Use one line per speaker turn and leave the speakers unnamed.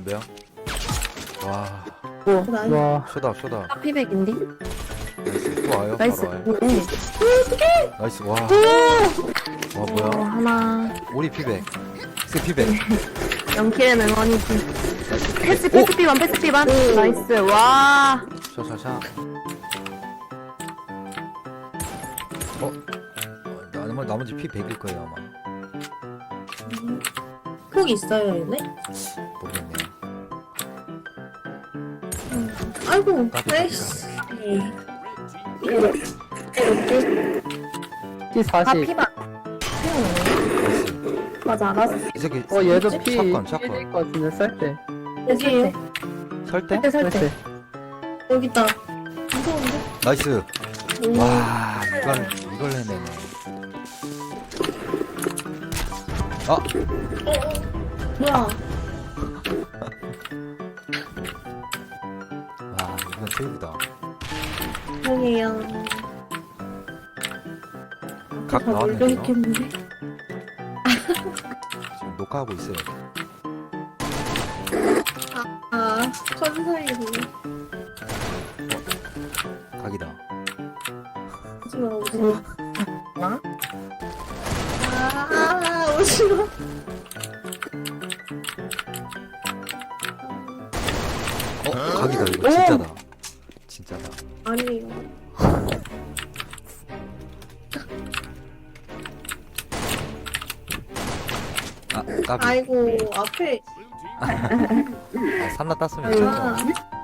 뭔데요? 와
오,
와,
쇼다 쇼다
피백인데?
나이스 또 와요
나이스.
바로 와요
네.
나이스 와와
어,
뭐야
하나.
우리 피백 세 피백
0킬은 응원이지.
나이스
패스, 패스 삐반, 패스 삐반. 나이스. 와.
샤샤샤 어? 어, 나머- 나머지 피 100일 거예요 아마
폭 있어요, 얘네?
모르겠네요
아이고, 에이씨.
피
아,
40.
피반.
나이스
맞아, 알았어.
이 새끼
어, 얘도 피
샷건, 샷건.
1일 것 같은데, 쌀 때.
여기,
설대?
때,
살쌀
때.
때.
여기 있다. 무서운데?
나이스
오.
와 이걸 이걸 해내네 아
뭐야.
세이브다
형이야. 각다
나왔네
놀려
지금
있겠는데?
녹화하고 있어요
아, 컨사이로.
각이다
오지 마, 오지 마. 아, 오지 마.
어 각이다 이거 진짜다 진짜다
아니에요.
아 까비
아이고, 앞에.
아, 산나 땄으면
아이고.
진짜